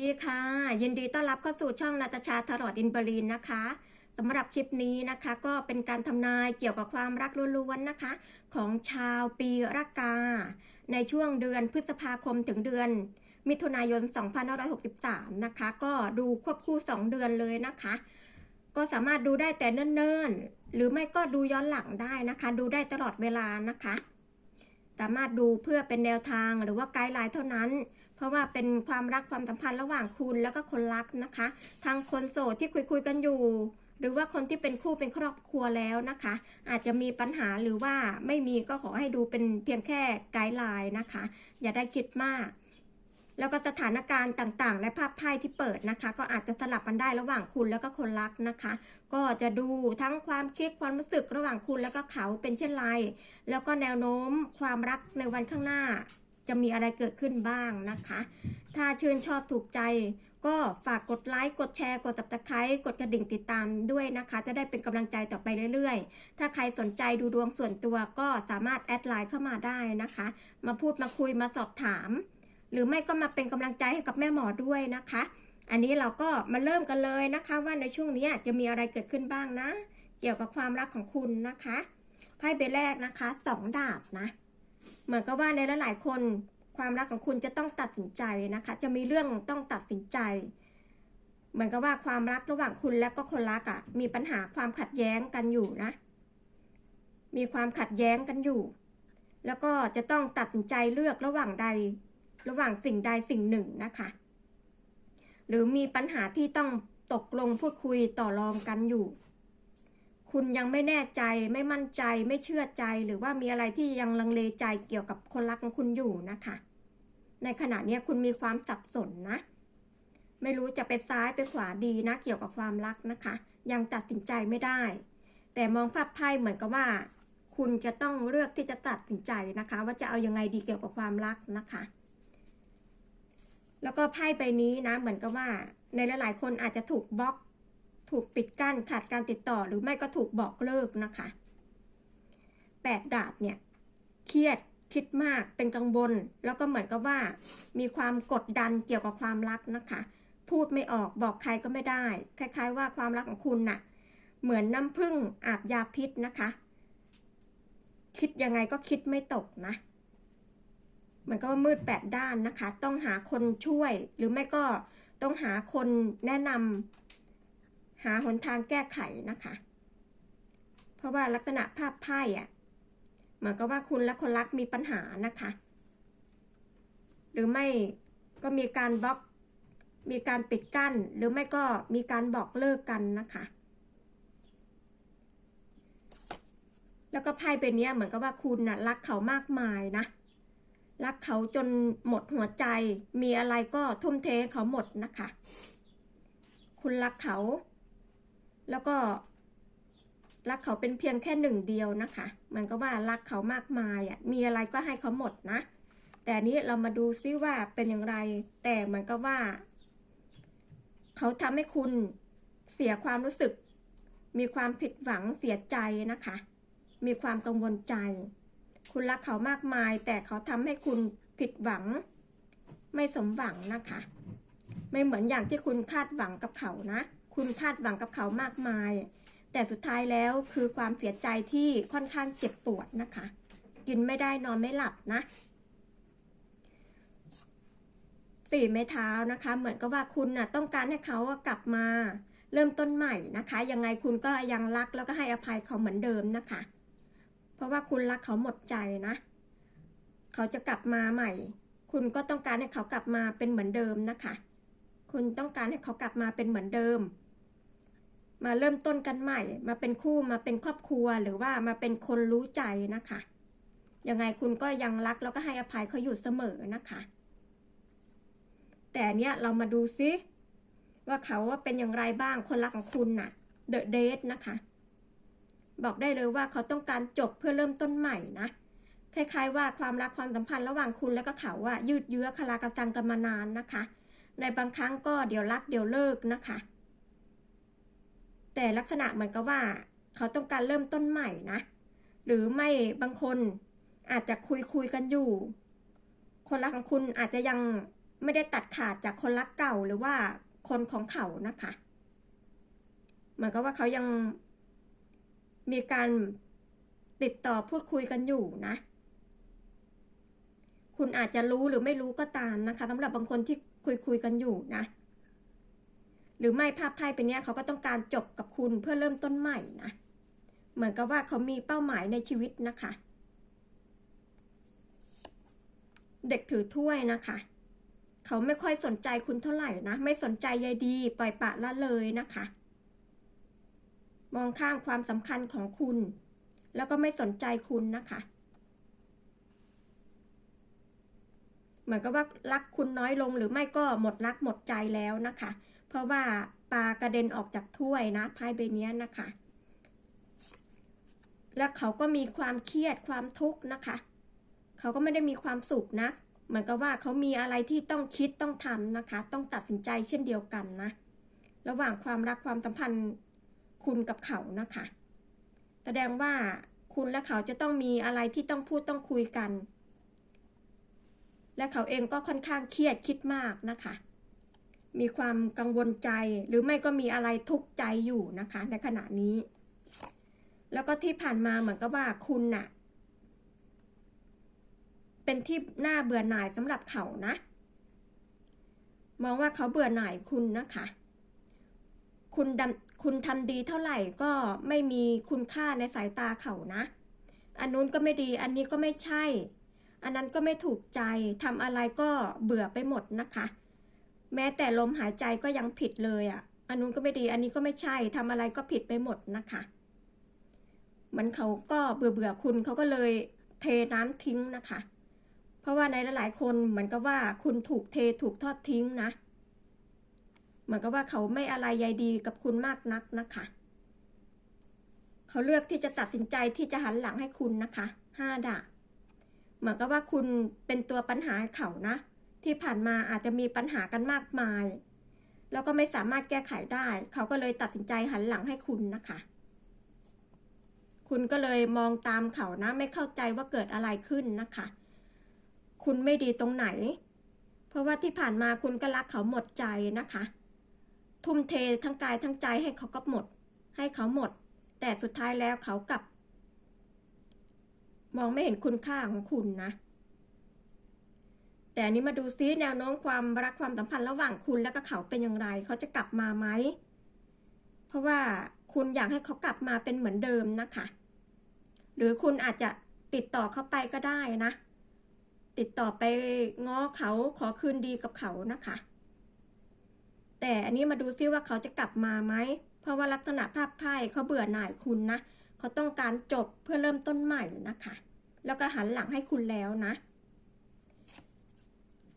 ดีค่ะ ยินดีต้อนรับเข้าสู่ช่องนาตาชาทรอดอินเบอรีนนะคะสำหรับคลิปนี้นะคะก็เป็นการทำนายเกี่ยวกับความรักล้วนๆนะคะ ของชาวปีรักกา ในช่วงเดือนพฤษภาคมถึงเดือน มิถุนายน 2563 นะคะ ก็ดูควบคู่ 2 เดือนเลยนะคะ ก็สามารถดูได้แต่เนิ่นๆ หรือไม่ก็ดูย้อนหลังได้นะคะ ดูได้ตลอดเวลานะคะามารถดูเพื่อเป็นแนวทางหรือว่าไกด์ไลน์เท่านั้น เพราะว่าเป็นความรักความสัมพันธ์ระหว่างคุณแล้วก็คนรักนะคะ ทางคนโสดที่คุยคุยกันอยู่ หรือว่าคนที่เป็นคู่เป็นครอบครัวแล้วนะคะ อาจจะมีปัญหาหรือว่าไม่มีก็ขอให้ดูเป็นเพียงแค่ไกด์ไลน์นะคะ อย่าได้คิดมาก แล้วก็สถานการณ์ต่างๆ ในภาพไพ่ที่เปิดนะคะ ก็อาจจะสลับกันได้ระหว่างคุณแล้วก็คนรักนะคะ ก็จะดูทั้งความคิดความรู้สึกระหว่างคุณแล้วก็เขาเป็นเช่นไร แล้วก็แนวโน้มความรักในวันข้างหน้า จะมีอะไรเกิดขึ้นบ้างนะคะ ถ้าชื่นชอบถูกใจ ก็ฝากกดไลค์กดแชร์ กดตับตะไคร้กดกระดิ่งติดตามด้วยนะคะ จะได้เป็นกำลังใจต่อไปเรื่อยๆ ถ้าใครสนใจดูดวงส่วนตัวก็สามารถแอดไลน์เข้ามาได้นะคะ มาพูดมาคุยมาสอบถาม หรือไม่ก็มาเป็นกำลังใจให้กับแม่หมอด้วยนะคะ อันนี้เราก็มาเริ่มกันเลยนะคะ ว่าในช่วงนี้จะมีอะไรเกิดขึ้นบ้างนะ เกี่ยวกับความรักของคุณนะคะไพ่ใบแรกนะคะสองดาบนะ เหมือนกับว่าในหลายๆคนความรักของคุณจะต้องตัดสินใจนะคะ จะมีเรื่องต้องตัดสินใจ เหมือนกับว่าความรักระหว่างคุณและก็คนรักอะ่ะ มีปัญหาความขัดแย้งกันอยู่นะ มีความขัดแย้งกันอยู่ แล้วก็จะต้องตัดสินใจเลือกระหว่างใด ระหว่างสิ่งใดสิ่งหนึ่งนะคะ หรือมีปัญหาที่ต้องตกลงพูดคุยต่อรองกันอยู่ คุณยังไม่แน่ใจไม่มั่นใจไม่เชื่อใจหรือว่ามีอะไรที่ยังลังเลใจเกี่ยวกับคนรักของคุณอยู่นะคะ ในขณะนี้คุณมีความสับสนนะ ไม่รู้จะไปซ้ายไปขวาดีนะ เกี่ยวกับความรักนะคะ ยังตัดสินใจไม่ได้ แต่มองภาพไพ่เหมือนกับว่าคุณจะต้องเลือกที่จะตัดสินใจนะคะ ว่าจะเอายังไงดีเกี่ยวกับความรักนะคะ แล้วก็ไพ่ใบนี้นะ เหมือนกับว่า ในหลายๆ คนอาจจะถูกบล็อก ถูกปิดกั้นขาดการติดต่อ หรือไม่ก็ถูกบอกเลิกนะคะแปดดาบเนี่ยเครียดคิดมากเป็นกังวลแล้วก็เหมือนกับว่า มีความกดดันเกี่ยวกับความรักนะคะ พูดไม่ออกบอกใครก็ไม่ได้ คล้าย ๆ ว่าความรักของคุณน่ะ เหมือนน้ำผึ้งอาบยาพิษนะคะ คิดยังไงก็คิดไม่ตกนะ มือนกับว่ามืดแปดด้านนะคะ ต้องหาคนช่วย หรือไม่ก็ต้องหาคนแนะนำหาหนทางแก้ไขนะคะ เพราะว่าลักษณะภาพไพ่อะเหมือนกับว่าคุณและคนรักมีปัญหานะคะ หรือไม่ก็มีการบล็อก มีการปิดกั้น หรือไม่ก็มีการบอกเลิกกันนะคะ แล้วก็ไพ่ใบเนี้ยเหมือนกับว่าคุณน่ะรักเขามากมายนะ รักเขาจนหมดหัวใจ มีอะไรก็ทุ่มเทเขาหมดนะคะ คุณรักเขา แล้วก็รักเขาเป็นเพียงแค่หนึ่งเดียวนะคะเหมือนกับว่ารักเขามากมายอะ มีอะไรก็ให้เขาหมดนะ แต่นนี้เรามาดูซิว่าเป็นอย่างไร แต่เหมือนกับว่า เขาทำให้คุณเสียความรู้สึก มีความผิดหวังเสียใจนะคะ มีความกังวลใจ คุณรักเขามากมาย แต่เขาทำให้คุณผิดหวัง ไม่สมหวังนะคะ ไม่เหมือนอย่างที่คุณคาดหวังกับเขานะ คุณคาดหวังกับเขามากมาย แต่สุดท้ายแล้วคือความเสียใจที่ค่อนข้างเจ็บปวดนะคะ กินไม่ได้นอนไม่หลับนะสี่ไม้เท้านะคะ เหมือนกับว่าคุณน่ะต้องการให้เขากลับมาเริ่มต้นใหม่นะคะ ยังไงคุณก็ยังรักแล้วก็ให้อภัยเขาเหมือนเดิมนะคะ ราะว่าคุณรักเขาหมดใจนะ เขาจะกลับมาใหม่ คุณก็ต้องการให้เขากลับมาเป็นเหมือนเดิมนะคะ คุณต้องการให้เขากลับมาเป็นเหมือนเดิม มาเริ่มต้นกันใหม่ มาเป็นคู่มาเป็นครอบครัวหรือว่ามาเป็นคนรู้ใจนะคะ ยังไงคุณก็ยังรักแล้วก็ให้อภัยเขาอยู่เสมอนะคะ แต่เนี้ยเรามาดูซิว่าเขาว่าเป็นอย่างไรบ้างคนรักของคุณน่ะเดอะเดทนะคะ บอกได้เลยว่าเขาต้องการจบเพื่อเริ่มต้นใหม่นะ คล้ายๆ ว่าความรักความสัมพันธ์ระหว่างคุณและก็เขาอะยืดเยื้อคลากระตังกันมานานนะคะ ในบางครั้งก็เดี๋ยวรักเดี๋ยวเลิกนะคะ แต่ลักษณะเหมือนกับว่า เขาต้องการเริ่มต้นใหม่นะ หรือไม่บางคนอาจจะคุยคุยกันอยู่ คนรักของคุณอาจจะยังไม่ได้ตัดขาดจากคนรักเก่าหรือว่าคนของเขานะคะ เหมือนกับว่าเขายัง มีการติดต่อพูดคุยกันอยู่นะ คุณอาจจะรู้หรือไม่รู้ก็ตามนะคะสำหรับบางคนที่คุยคุยกันอยู่นะ หรือไม่ภาพไพ่เป็นเนี้ยเขาก็ต้องการจบกับคุณเพื่อเริ่มต้นใหม่นะ เหมือนกับว่าเขามีเป้าหมายในชีวิตนะคะ เด็กถือถ้วยนะคะเขาไม่ค่อยสนใจคุณเท่าไหร่นะ ไม่สนใจใยดี ปล่อยปะละเลยนะคะ มองข้ามความสำคัญของคุณ แล้วก็ไม่สนใจคุณนะคะ เหมือนกับว่ารักคุณน้อยลงหรือไม่ก็หมดรักหมดใจแล้วนะคะ เพราะว่าปลากระเด็นออกจากถ้วยนะไพ่ใบนี้นะคะ แล้วเขาก็มีความเครียดความทุกข์นะคะ เขาก็ไม่ได้มีความสุขนะเหมือนกับว่าเขามีอะไรที่ต้องคิดต้องทำนะคะ ต้องตัดสินใจเช่นเดียวกันนะ ระหว่างความรักความสัมพันธ์ คุณกับเขานะคะ แสดงว่าคุณและเขาจะต้องมีอะไรที่ต้องพูดต้องคุยกัน และเขาเองก็ค่อนข้างเครียดคิดมากนะคะ มีความกังวลใจหรือไม่ก็มีอะไรทุกข์ใจอยู่นะคะ ในขณะนี้ แล้วก็ที่ผ่านมาเหมือนกับว่าคุณน่ะ เป็นที่น่าเบื่อหน่ายสำหรับเขานะมองว่าเขาเบื่อหน่ายคุณนะคะ คุณด คุณทำดีเท่าไหร่ก็ไม่มีคุณค่าในสายตาเขานะ อันนู้นก็ไม่ดี อันนี้ก็ไม่ใช่ อันนั้นก็ไม่ถูกใจทำอะไรก็เบื่อไปหมดนะคะ แม้แต่ลมหายใจก็ยังผิดเลยอะ่ะ อันนู้นก็ไม่ดี อันนี้ก็ไม่ใช่ทำอะไรก็ผิดไปหมดนะคะมันเขาก็เบื่อเบื่อคุณเขาก็เลยเทน้ำทิ้งนะคะ เพราะว่าในหลายๆคนเหมือนกับว่าคุณถูกเทถูกทอดทิ้งนะ เหมือนกับว่าเขาไม่อะไรใยดีกับคุณมากนักนะคะ เขาเลือกที่จะตัดสินใจที่จะหันหลังให้คุณนะคะห้าดาบเหมือนกับว่าคุณเป็นตัวปัญหาเขานะ ที่ผ่านมาอาจจะมีปัญหากันมากมาย แล้วก็ไม่สามารถแก้ไขได้ เขาก็เลยตัดสินใจหันหลังให้คุณนะคะ คุณก็เลยมองตามเขานะ ไม่เข้าใจว่าเกิดอะไรขึ้นนะคะ คุณไม่ดีตรงไหน เพราะว่าที่ผ่านมาคุณก็รักเขาหมดใจนะคะ ทุ่มเททั้งกายทั้งใจให้เขาก็หมด ให้เขาหมด แต่สุดท้ายแล้วเขากลับ มองไม่เห็นคุณค่าของคุณนะ แต่อันนี้มาดูซิแนวโน้มความรักความสัมพันธ์ระหว่างคุณและก็เขาเป็นอย่างไร เขาจะกลับมาไหม เพราะว่าคุณอยากให้เขากลับมาเป็นเหมือนเดิมนะคะ หรือคุณอาจจะติดต่อเขาไปก็ได้นะ ติดต่อไปง้อเขาขอคืนดีกับเขานะคะ แต่อันนี้มาดูซิว่าเขาจะกลับมาไหม เพราะว่าลักษณะภาพไพ่เขาเบื่อหน่ายคุณนะ เขาต้องการจบเพื่อเริ่มต้นใหม่นะคะ แล้วก็หันหลังให้คุณแล้วนะ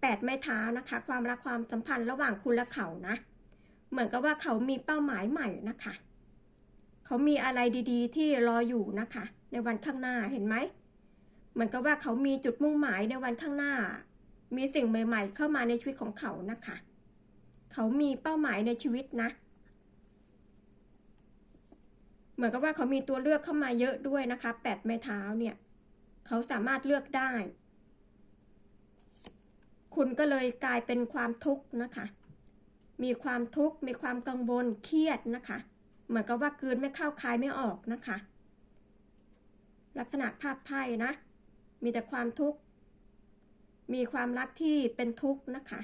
แปดไม้เท้านะคะ ความรักความสัมพันธ์ระหว่างคุณและเขานะ เหมือนกับว่าเขามีเป้าหมายใหม่นะคะ เขามีอะไรดีๆ ที่รออยู่นะคะ ในวันข้างหน้าเห็นไหมเหมือนกับว่าเขามีจุดมุ่งหมายในวันข้างหน้า มีสิ่งใหม่ ๆ เข้ามาในชีวิตของเขานะคะ เขามีเป้าหมายในชีวิตนะ เหมือนกับว่าเขามีตัวเลือกเข้ามาเยอะด้วยนะคะแปดไม้เท้าเนี่ย เขาสามารถเลือกได้ คุณก็เลยกลายเป็นความทุกข์นะคะ มีความทุกข์มีความกังวลเครียดนะคะ เหมือนกับว่ากืนไม่เข้าคายไม่ออกนะคะ ลักษณะภาพไพ่นะ มีแต่ความทุกข์ มีความรักที่เป็นทุกข์นะคะ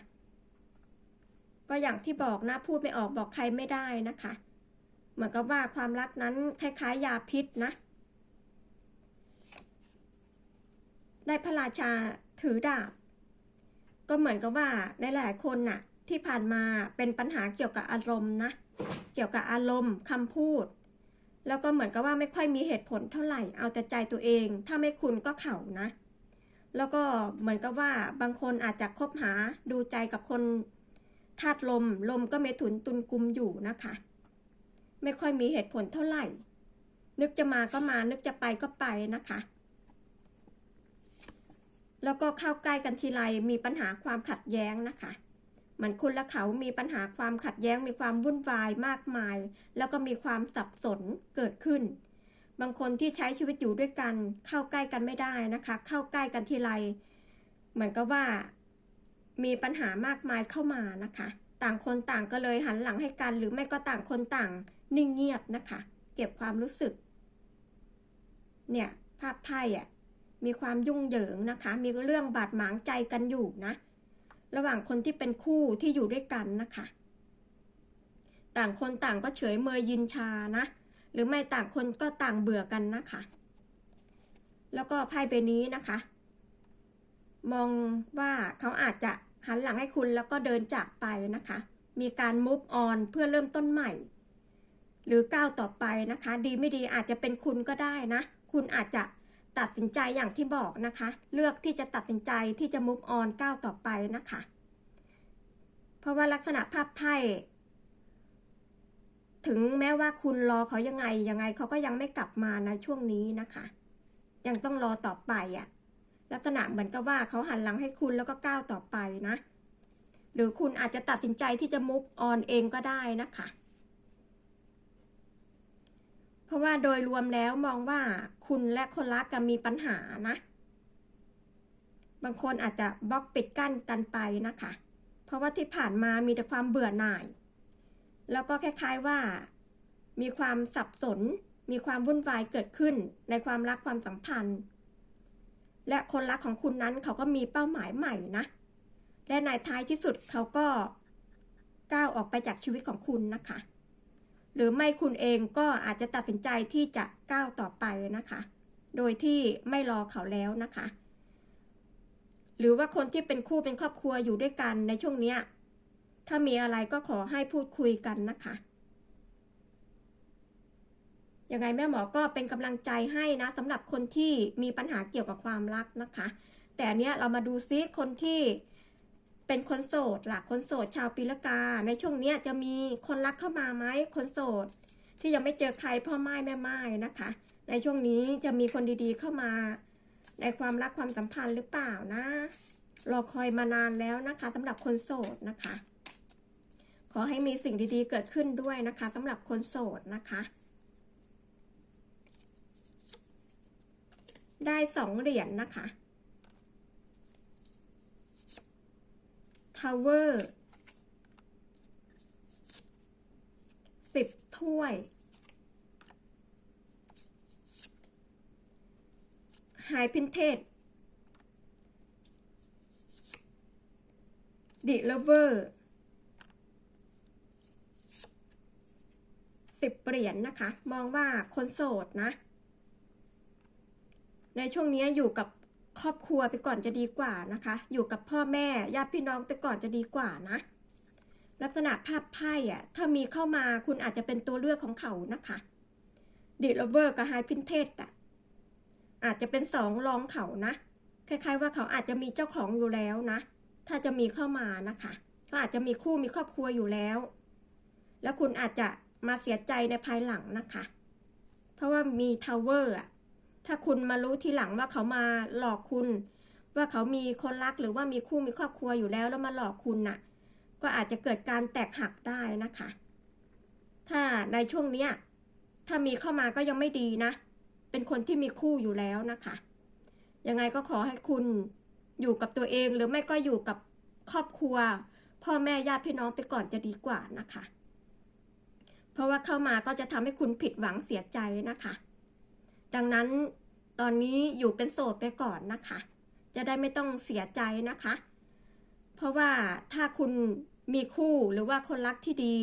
ก็อย่างที่บอกนะพูดไม่ออกบอกใครไม่ได้นะคะ เหมือนกับว่าความรักนั้นคล้ายๆ ยาพิษนะ ได้พระราชาถือดาบ ก็เหมือนกับว่าในหลายคนน่ะที่ผ่านมาเป็นปัญหาเกี่ยวกับอารมณ์นะ เกี่ยวกับอารมณ์คำพูด แล้วก็เหมือนกับว่าไม่ค่อยมีเหตุผลเท่าไหร่เอาแต่ใจตัวเอง ถ้าไม่คุณก็เขานะ แล้วก็เหมือนกับว่าบางคนอาจจะคบหาดูใจกับคน ธาตุลมลมก็เมถุนตุนกุมอยู่นะคะ ไม่ค่อยมีเหตุผลเท่าไหร่ นึกจะมาก็มา นึกจะไปก็ไปนะคะ แล้วก็เข้าใกล้กันทีไรมีปัญหาความขัดแย้งนะคะเหมือนคุณและเขามีปัญหาความขัดแย้งมีความวุ่นวายมากมาย แล้วก็มีความสับสนเกิดขึ้น บางคนที่ใช้ชีวิตอยู่ด้วยกัน เข้าใกล้กันไม่ได้นะคะ เข้าใกล้กันทีไรเหมือนกับว่า มีปัญหามากมายเข้ามานะคะ ต่างคนต่างก็เลยหันหลังให้กัน หรือไม่ก็ต่างคนต่างนิ่งเงียบนะคะ เก็บความรู้สึก เนี่ยภาพไพ่อะมีความยุ่งเหยิงนะคะ มีเรื่องบาดหมางใจกันอยู่นะ ระหว่างคนที่เป็นคู่ที่อยู่ด้วยกันนะคะ ต่างคนต่างก็เฉยเมยยินชานะ หรือไม่ต่างคนก็ต่างเบื่อกันนะคะ แล้วก็ไพ่ใบนี้นะคะ มองว่าเขาอาจจะหันหลังให้คุณแล้วก็เดินจากไปนะคะ มีการ move on เพื่อเริ่มต้นใหม่ หรือก้าวต่อไปนะคะ ดีไม่ดีอาจจะเป็นคุณก็ได้นะ คุณอาจจะตัดสินใจอย่างที่บอกนะคะ เลือกที่จะตัดสินใจที่จะ move on ก้าวต่อไปนะคะ เพราะว่าลักษณะภาพไพ่ถึงแม้ว่าคุณรอเขายังไงยังไงเขาก็ยังไม่กลับมาในช่วงนี้นะคะ ยังต้องรอต่อไปอะ่ะ ลักษณะเหมือนกับว่าเขาหันหลังให้คุณแล้วก็ก้าวต่อไปนะ หรือคุณอาจจะตัดสินใจที่จะ move on เองก็ได้นะคะ เพราะว่าโดยรวมแล้วมองว่าคุณและคนรักกันมีปัญหานะ บางคนอาจจะบล็อกปิดกั้นกันไปนะคะ เพราะว่าที่ผ่านมามีแต่ความเบื่อหน่าย แล้วก็คล้ายๆว่า มีความสับสน มีความวุ่นวายเกิดขึ้นในความรักความสัมพันธ์ และคนรักของคุณนั้นเขาก็มีเป้าหมายใหม่นะ และในท้ายที่สุดเขาก็ก้าวออกไปจากชีวิตของคุณนะคะ หรือไม่คุณเองก็อาจจะตัดสินใจที่จะก้าวต่อไปนะคะ โดยที่ไม่รอเขาแล้วนะคะ หรือว่าคนที่เป็นคู่เป็นครอบครัวอยู่ด้วยกันในช่วงเนี้ยถ้ามีอะไรก็ขอให้พูดคุยกันนะคะ ยังไงแม่หมอก็เป็นกำลังใจให้นะสำหรับคนที่มีปัญหาเกี่ยวกับความรักนะคะ แต่เนี้ยเรามาดูซิคนที่เป็นคนโสดล่ะคนโสดชาวปีละกา ในช่วงเนี้ยจะมีคนรักเข้ามาไหมคนโสด ที่ยังไม่เจอใครพ่อไม้แม่ไม้นะคะ ในช่วงนี้จะมีคนดีๆเข้ามา ในความรักความสัมพันธ์หรือเปล่านะรอคอยมานานแล้วนะคะสำหรับคนโสดนะคะ ขอให้มีสิ่งดีๆเกิดขึ้นด้วยนะคะสำหรับคนโสดนะคะ ได้สองเหรียญนนะคะทาวเวอร์สิบถ้วยไฮพินเทสดิเลเวอร์สิบเหรียญนนะคะ มองว่าคนโสดนะ ในช่วงนี้อยู่กับครอบครัวไปก่อนจะดีกว่านะคะ อยู่กับพ่อแม่ญาติพี่น้องไปก่อนจะดีกว่านะ ลักษณะภาพไพ่อะถ้ามีเข้ามาคุณอาจจะเป็นตัวเลือกของเขานะคะดิลเวอร์กับไฮพินเทสอะอาจจะเป็นสองรองเขานะ คล้ายๆว่าเขาอาจจะมีเจ้าของอยู่แล้วนะ ถ้าจะมีเข้ามานะคะ เขาอาจจะมีคู่มีครอบครัวอยู่แล้ว แล้วคุณอาจจะมาเสียใจในภายหลังนะคะ เพราะว่ามีทาวเวอร์อะ ถ้าคุณมารู้ทีหลังว่าเขามาหลอกคุณ ว่าเขามีคนรักหรือว่ามีคู่มีครอบครัวอยู่แล้วแล้วมาหลอกคุณน่ะ ก็อาจจะเกิดการแตกหักได้นะคะ ถ้าในช่วงเนี้ยถ้ามีเข้ามาก็ยังไม่ดีนะ เป็นคนที่มีคู่อยู่แล้วนะคะ ยังไงก็ขอให้คุณอยู่กับตัวเองหรือไม่ก็อยู่กับครอบครัว พ่อแม่ญาติพี่น้องไปก่อนจะดีกว่านะคะ เพราะว่าเข้ามาก็จะทำให้คุณผิดหวังเสียใจนะคะ ดังนั้นตอนนี้อยู่เป็นโสดไปก่อนนะคะ จะได้ไม่ต้องเสียใจนะคะ เพราะว่าถ้าคุณมีคู่หรือว่าคนรักที่ดี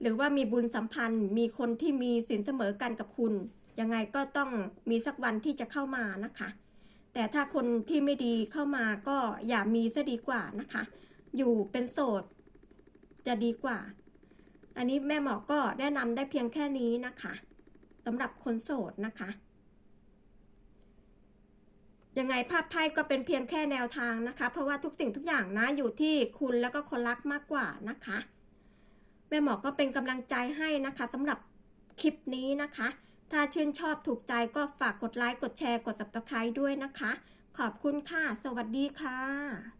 หรือว่ามีบุญสัมพันธ์ มีคนที่มีสินเสมอกันกับคุณ ยังไงก็ต้องมีสักวันที่จะเข้ามานะคะ แต่ถ้าคนที่ไม่ดีเข้ามาก็อย่ามีซะดีกว่านะคะ อยู่เป็นโสดจะดีกว่า อันนี้แม่หมอก็แนะนำได้เพียงแค่นี้นะคะสำหรับคนโสดนะคะ ยังไงภาพไพ่ก็เป็นเพียงแค่แนวทางนะคะ เพราะว่าทุกสิ่งทุกอย่างนะอยู่ที่คุณแล้วก็คนรักมากกว่านะคะ แม่หมอก็เป็นกำลังใจให้นะคะสำหรับคลิปนี้นะคะ ถ้าชื่นชอบถูกใจก็ฝากกดไลค์กดแชร์กด subscribe ด้วยนะคะ ขอบคุณค่ะ สวัสดีค่ะ